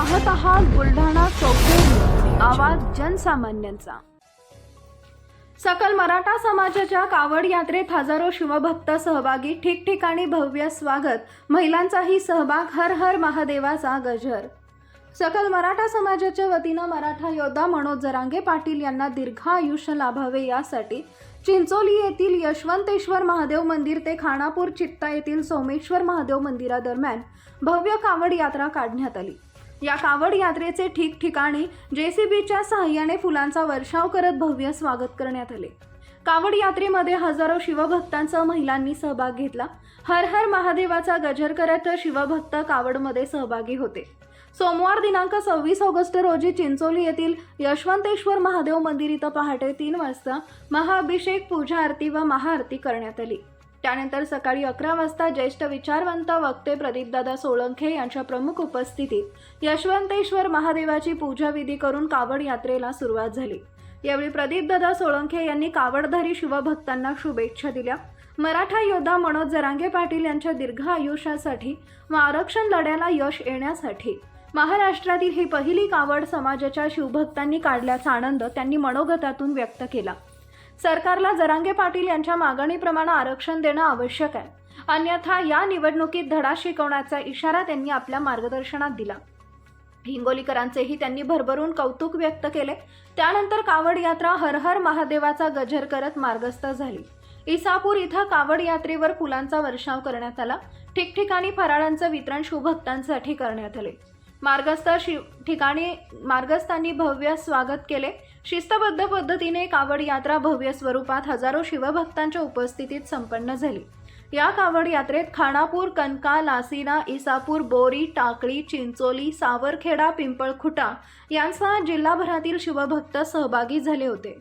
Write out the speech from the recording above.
पाहत आहात बुलढाणा चौफेर आवाज जनसामान्यांचा. सकल मराठा समाजाच्या कावड यात्रेत हजारो शिवभक्त सहभागी ठिकठिकाणी भव्य स्वागत. महिलांचाही सहभाग हर हर महादेवाचा गजर. सकल मराठा समाजाच्या वतीनं मराठा योद्धा मनोज जरांगे पाटील यांना दीर्घ आयुष्य लाभावे यासाठी चिंचोली येथील यशवंतेश्वर महादेव मंदिर ते खानापूर चित्ता येथील सोमेश्वर महादेव मंदिरादरम्यान भव्य कावड यात्रा काढण्यात आली. या कावड यात्रेचे ठिकठिकाणी जेसीबीच्या सहाय्याने फुलांचा वर्षाव करत भव्य स्वागत करण्यात आले. कावड यात्रेमध्ये हजारो शिवभक्तांसह महिलांनी सहभाग घेतला. हर हर महादेवाचा गजर करत शिवभक्त कावडमध्ये सहभागी होते. सोमवार दिनांक सव्वीस ऑगस्ट रोजी चिंचोली येथील यशवंतेश्वर महादेव मंदिर इथं पहाटे तीन वाजता महाअभिषेक पूजा आरती व महाआरती करण्यात आली. त्यानंतर सकाळी अकरा वाजता ज्येष्ठ विचारवंत वक्ते प्रदीपदादा सोळंखे यांच्या प्रमुख उपस्थितीत यशवंतेश्वर महादेवाची पूजाविधी करून कावड यात्रेला सुरुवात झाली. यावेळी प्रदीपदादा सोळंखे यांनी कावडधारी शिवभक्तांना शुभेच्छा दिल्या. मराठा योद्धा मनोज जरांगे पाटील यांच्या दीर्घ आयुष्यासाठी व आरक्षण लढ्याला यश येण्यासाठी महाराष्ट्रातील ही पहिली कावड समाजाच्या शिवभक्तांनी काढल्याचा आनंद त्यांनी मनोगतातून व्यक्त केला. सरकारला जरांगे पाटील यांच्या मागणीप्रमाणे आरक्षण देणं आवश्यक आहे. अन्यथा या निवडणुकीत धडा शिकवण्याचा इशारा त्यांनी आपल्या मार्गदर्शनात दिला. हिंगोलीकरांचेही त्यांनी भरभरून कौतुक व्यक्त केले. त्यानंतर कावड यात्रा हर हर महादेवाचा गजर करत मार्गस्थ झाली. इसापूर इथं कावड यात्रेवर फुलांचा वर्षाव करण्यात आला. ठिकठिकाणी फराळांचं वितरण शिवभक्तांसाठी करण्यात आले. मार्गस्थ शिव ठिकाणी मार्गस्थांनी भव्य स्वागत केले. शिस्तबद्ध पद्धतीने कावड यात्रा भव्य स्वरूपात हजारो शिवभक्तांच्या उपस्थितीत संपन्न झाली. या कावड यात्रेत खानापूर कनका लासिना इसापूर बोरी टाकळी चिंचोली सावरखेडा पिंपळखुटा यांसह जिल्हाभरातील शिवभक्त सहभागी झाले होते.